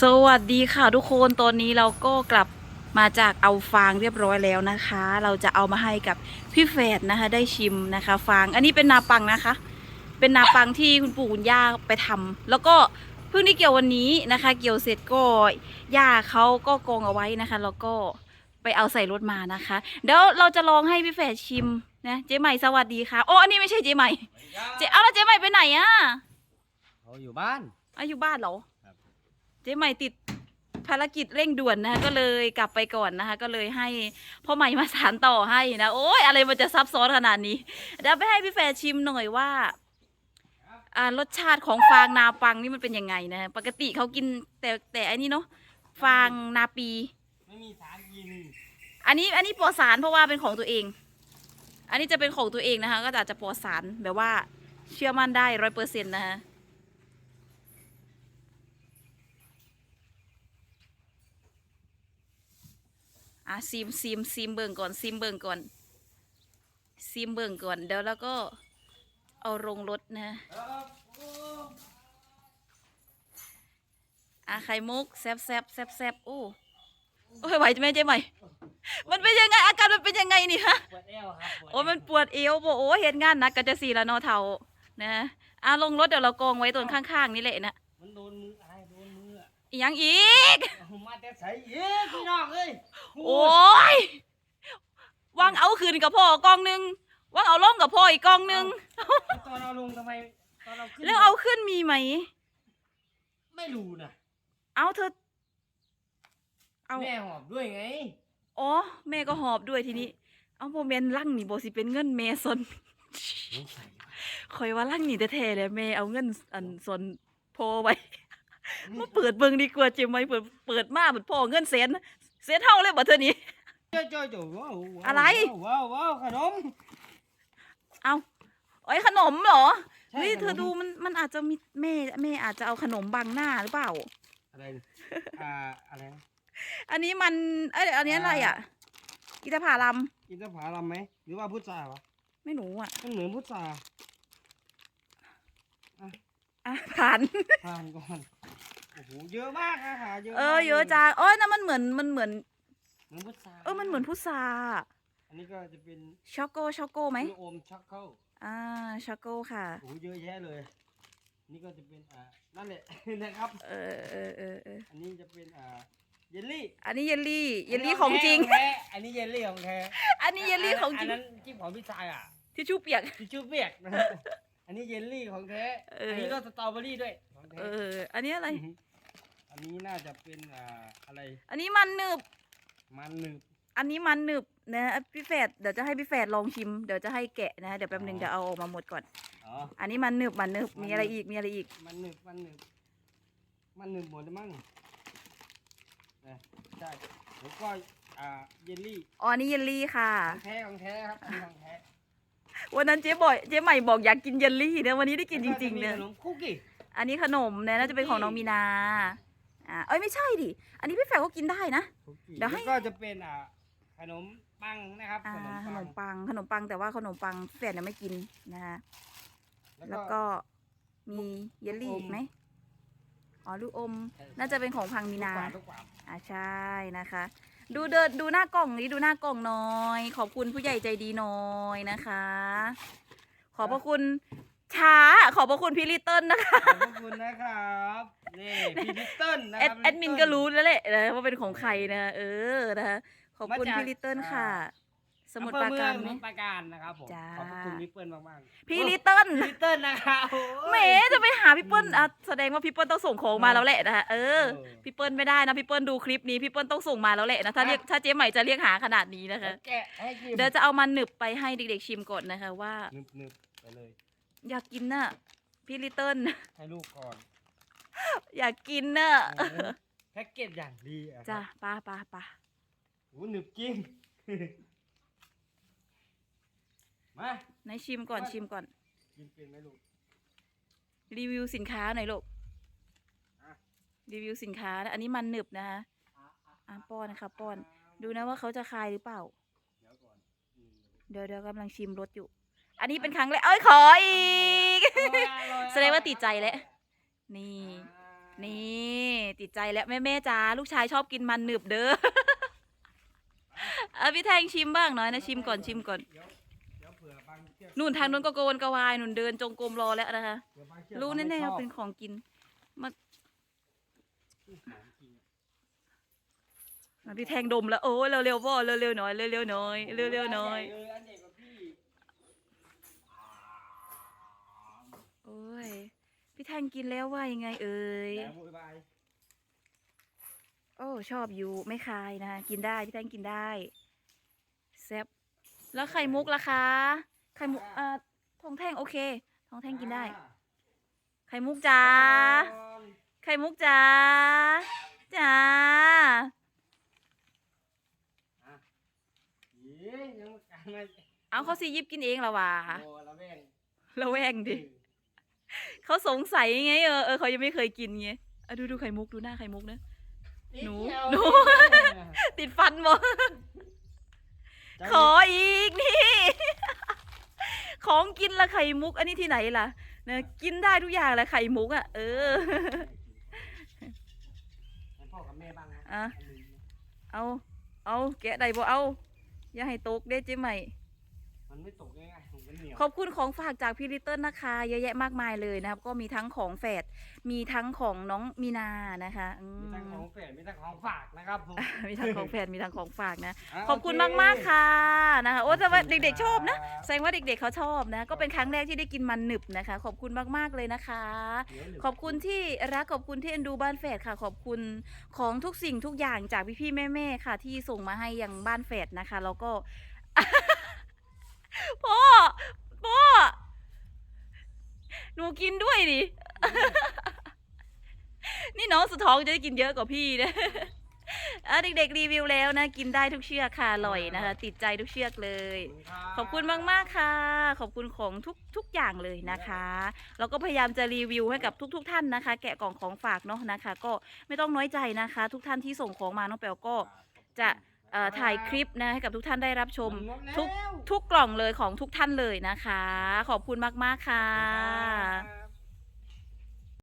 สวัสดีค่ะทุกคนตอนนี้เราก็กลับมาจากเอาฟางเรียบร้อยแล้วนะคะ เราจะเอามาให้กับพี่แฝดนะคะ ได้ชิมนะคะ ฟางอันนี้เป็นนาปังนะคะ เป็นนาปังที่คุณปู่คุณย่าไปทำแล้วก็เพิ่งได้เกี่ยววันนี้นะคะ เกี่ยวเสร็จก็ย่าเขาก็กองเอาไว้นะคะ แล้วก็ไปเอาใส่รถมานะคะเดี๋ยวเราจะลองให้พี่แฝดชิมนะเจ๊ใหม่สวัสดีค่ะโอ้อันนี้ไม่ใช่เจ๊ใหม่เจ๊เอาแล้วเจ๊ใหม่ไปไหนอะเขาอยู่บ้านอาอยู่บ้านเหรอครับ เจ๊ใหม่ติดภารกิจเร่งด่วนนะคะก็เลยกลับไปก่อนนะคะ ก็เลยให้พ่อใหม่มาสานต่อให้นะโอ้ยอะไรมันจะซับซ้อนขนาดนี้เดี๋ยวไปให้พี่แฟร์ชิมหน่อยว่าอ่ารสชาติของฟางนาปังนี่มันเป็นยังไงนะ ปกติเขากินแต่แต่อันนี้เนาะฟางนาปี ไม่มีสารกินอันนี้อันนี้ปลอดสารเพราะว่าเป็นของตัวเอง อันนี้จะเป็นของตัวเองนะคะ ก็อาจจะปลอดสารแบบว่าเชื่อมั่นได้ร้อยเปอร์เซ็นต์นะคะ อะซิมซิมซิมเบิ่งก่อนซิมเบิ่งก่อนซิมเบิ่งก่อนเดี๋ยวแล้วก็เอาลงรถนะอะไข่มุกแซบแซบแซบแซบโอ้โอ้ยไหวไหมเจ๊ใหม่ มันเป็นยังไงอาการมันเป็นยังไงนี่ฮะปวดเอวครับโอ้ยมันปวดเอวบ่โอ้ยเห็นงานหนักก็จะสีละเนอเทานะอะลงรถเดี๋ยวเรากองไว้ตรงข้างๆนี่แหละนะมันโดนมือไอ้โดนมื ออะอีหยังอีกเอามาแต่ใส่เอ๊ะพี่น้องเอ้ยโอ้ยวางเอาคืนกับพ่อกองหนึงวางเอาล่มกับพ่ออีกกองหนึงแล้วตอนเราลงทำไมตอนเราขึ้นแล้วเอาขึ้นมีไหม ไม่รู้นะเอาเธอ เอา แม่หอบด้วยไงอ๋อแม่ก็หอบด้วยทีนี้ เอาโมเมนลั่งนี่บสิเป็นเงินแม่สนสงสัยคอยว่าลั่งนี่แท้ๆเลยแม่เอาเงินอันสนโพไว้ มาเปิดเบิ่งดีกว่าเจมไหมเปิดเปิดมาเปิดพ่อเงินแสนแสนเท่าเลยบ่เธอนี้ จ้อยจ้อยจ้อยว้าวว้าวอะไร ว้าวว้าวขนม เอาไอ้ยขนมเหรอใช่เฮ้ยขนมเธอดูมันมันอาจจะมีแม่แม่อาจจะเอาขนมบังหน้าหรือเปล่า อะไร อ่า อะไรนะอันนี้มันเอ้ยอันนี้อะไรอะอิตาผาลัมกินตะผาลำไหม หรือว่าพุทราวะไม่รู้อะมันเหมือนพุทราอะผ่าน ทานก่อน โอ้โหเยอะมากอาหารเยอะเออมากเยอะจังโอ้ยนั่นมันเหมือนมันเหมือน เหมือนพุทราเออมันเหมือนพุทราอันนี้ก็จะเป็นช็อกโกช็อกโกไหมลูกอมช็อกโกอ่าช็อกโกค่ะโอ้โหเยอะแยะเลย นี่ก็จะเป็นอ่านั่นแหละ นะครับ เออเออเออเอออันนี้จะเป็นอ่าเยลลี่อันนี้เยลลี่เยลลี่ของจริง แท้อันนี้เยลลี่ของแท้อันนี้เยลลี่ของจริงนนั้นที่ของพี่ชายอะทิชชู่เปียกทิชชู่เปียกนะครับอันนี้เยลลี่ของแท้เอออัอันนี้ก็สตรอเบอรี่ด้วยของแท้ เออ อันนี้อะไรมอันนี้น่าจะเป็นอ่าอะไร อันนี้มันหนึบ มันหนึบ อันนี้มันหนึบนะพี่แฝดเดี๋ยวจะให้พี่แฝดลองชิม เดี๋ยวจะให้แกะนะเดี๋ยวแป๊บหนึงอ๋อเดี๋ยวเอาออกมาหมดก่อน อ๋อ อันนี้มันหนึบมันหนึบมันหนึบ มีอะไรอีก มีอะไรอีก มันหนึบ มันหนึบ มันหนึบหมดเลยมั้งนะใช่แล้วก็อ่าเยลลี่ อ๋ออันนี้เยลลี่ค่ะ ของแท้ของแท้ครับอันนี้ของแท้วันนั้นเจ๊บอยเจ๊ใหม่บอกอยากกินเยลลี่นะวันนี้ได้กินจริงๆเลเลยยขนมคุกกี้ อันนี้ขนมนะน่าจะเป็นของน้องมีนา อ่า เอ้ยไม่ใช่ดิ อันนี้พี่แฝดก็กินได้นะคุกกี้เดี๋ยวให้ แล้วก็จะเป็นอ่าขนมปังนะครับ อ่า ขนมขปันงมปัง ขนมปังแต่ว่าขนมปังพี่แฝดเนี่ยไม่กินนะคะ แล้แล้ววก็ก็มีเยลลี่ลูกอมอีกไหมอ๋อลูกอม น่าจะเป็นของพังมีนาทุกกว่าอ่าใช่นะคะ ดูเดินดูหน้ากล่องนี้ดูหน้ากล่องหน้อย ขอบคุณผู้ใหญ่ใจดีน้อยนะคะ ขอบพระคุณ ช้า ขอบพระคุณพี่ลิตเติ้ลนะคะ ขอบพระคุณนะครับนี่พี่ลิตเติ้ลนะแอคดรับแอดมินก็รู้แล้วแหละนะว่าเป็นของใครนะเออนะคะขอบคุณมาจากพี่ลิตเติ้ลค่ะ สมุดอำเภปอราเมืกาอรงสไหมมุทรปราการนะครับผมจ้า ขอบพระคุณพี่เปิ้ลมากๆพี่ลิตเติ้ลพี่ลิตเติ้ลนะครับโอ้ย แหมจะไปหาพี่เปิ้ลอะแสดงว่าพี่เปิ้ลต้องส่งของมาแล้วแหละนะคะเออเออ พี่เปิ้ลไม่ได้นะพี่เปิ้ลดูคลิปนี้พี่เปิ้ลต้องส่งมาแล้วแหละนะถ้าเรียกถ้าเจ๊ใหม่จะเรียกหาขนาดนี้นะคะ แกะให้กินเดี๋ยวจะเอามาหนึบไปให้เด็กๆชิมก่อนนะคะว่า นึบนึบไปเลย อยากกินน่ะพี่ลิตเติ้ลให้ลูกก่อนอยากกินน่ะโอ้โหแพ็กเกจอย่างดีอะครับจ้าป้าป้าป้าโอ้หนึบจริงมาไหนชิมก่อนชิมก่อนกินเป็นไหมลูกรีวิวสินค้าหน่อยลูกอะรีวิวสินค้านะอันนี้มันหนึบนะคะอะป้อนนะคะป้อน ดูนะว่าเขาจะคายหรือเปล่า เดี๋ยวก่อนอืมเดี๋ยวเดี๋ยวกำลังชิมรสอยู่ อันนี้เป็นครั้งแรกเอ้ยขออีกอร่อยอร่อยแสดงว่าติดใจแล้วนี่อ่านี่ติดใจแล้วแม่แม่จ้าลูกชายชอบกินมันหนึบเด้อเออพี่แทงชิมบ้างหน่อยนะชิมก่อนชิมก่อนเดี๋ยวเดี๋ยวเผื่อบางเชือกนู่นทางนู้นก็โกวนกระวายนู่นเดินจงกรมรอแล้วนะคะเผื่อบางเชือกรู้เขาแน่ไม่ๆชอบว่าเป็นของกินของจริงมาพี่แทงดมแล้วโอ้ยเร็วๆพ่อเร็วๆหน่อยเร็วๆหน่อยเร็วๆหน่อย นใญ่เลยอันใหญ่กว่าพี่ โอ้ย พี่แทงกินแล้วว่ายังไงเอ่ยแล้วโวยวายโอ้ชอบอยู่ไม่คายนะกินได้พี่แทงกินได้แซ่บแล้วไข่มุกล่ะคะไข่มุกอ่าทองแท่งโอเคทองแท่งกินได้อ่าไข่มุกจ้าก่อนไข่มุกจ้าจ้าอะเย้ยังไม่กลางเลยเอาเขาสิหยิบกินเองละวะโอ้ละแม่งระแวงดิ เขาสงสัยไงเออเออเขายังไม่เคยกินไงอะดูดูไข่มุกดูหน้าไข่มุกนะหนูนิดเดียวหนู ติดฟันหมดใจขออีกนี่ ของกินละไข่มุก อันนี้ที่ไหนล่ะนะกินได้ทุกอย่างแหละไข่มุกอะเออให้พ่อกับแม่บ้างนะอะอันนี้เอาเอาแกะได้บ่เอา อย่าให้ตกเด้เจ๊ใหม่ มันไม่ตกง่ายๆมันเหนียวขอบคุณของฝากจากพี่ลิตเติ้ลนะคะเยอะแยะมากมายเลยนะครับ ก็มีทั้งของแฝดมีทั้งของน้องมีนานะคะอืมมีทั้งของแฝดมีทั้งของฝากนะครับผม มีทั้งของแฝดมีทั้งของฝากนะะขอบคุณโเมากๆค่ะนะคะโอ้แต่ว่าขอบคุณเด็กๆชอบนะครับแสดงว่าเด็กๆเขาชอบนะ ก็เป็นครั้งแรกที่ได้กินมันหนึบนะคะ ขอบคุณมากๆเลยนะคะ เดี๋ยวหนึ่งขอบคุณที่รักขอบคุณที่เอ็นดูบ้านแฝดค่ะ ขอบคุณของทุกสิ่งทุกอย่างจากพี่ๆแม่ๆค่ะ ที่ส่งมาให้ยังบ้านแฝดนะคะ แล้วก็ พ่อ พ่อ หนูกินด้วยดิ นี่น้องสุดท้องจะได้กินเยอะกว่าพี่นะอะเด็กๆรีวิวแล้วนะ กินได้ทุกเชือกค่ะอร่อยนะคะ ติดใจทุกเชือกเลย ขอบคุณมากๆค่ะ ขอบคุณของทุกทุกอย่างเลยนะคะเราก็พยายามจะรีวิวให้กับทุก ๆท่านนะคะ แกะกล่องของฝากเนาะนะคะ ก็ไม่ต้องน้อยใจนะคะ ทุกท่านที่ส่งของมาน้องแปวก็จะเอ่อ ถ่ายคลิปนะให้กับทุกท่านได้รับชมทุกทุกกล่องเลยของทุกท่านเลยนะคะ ขอบคุณมาก ๆ ค่ะค่ะ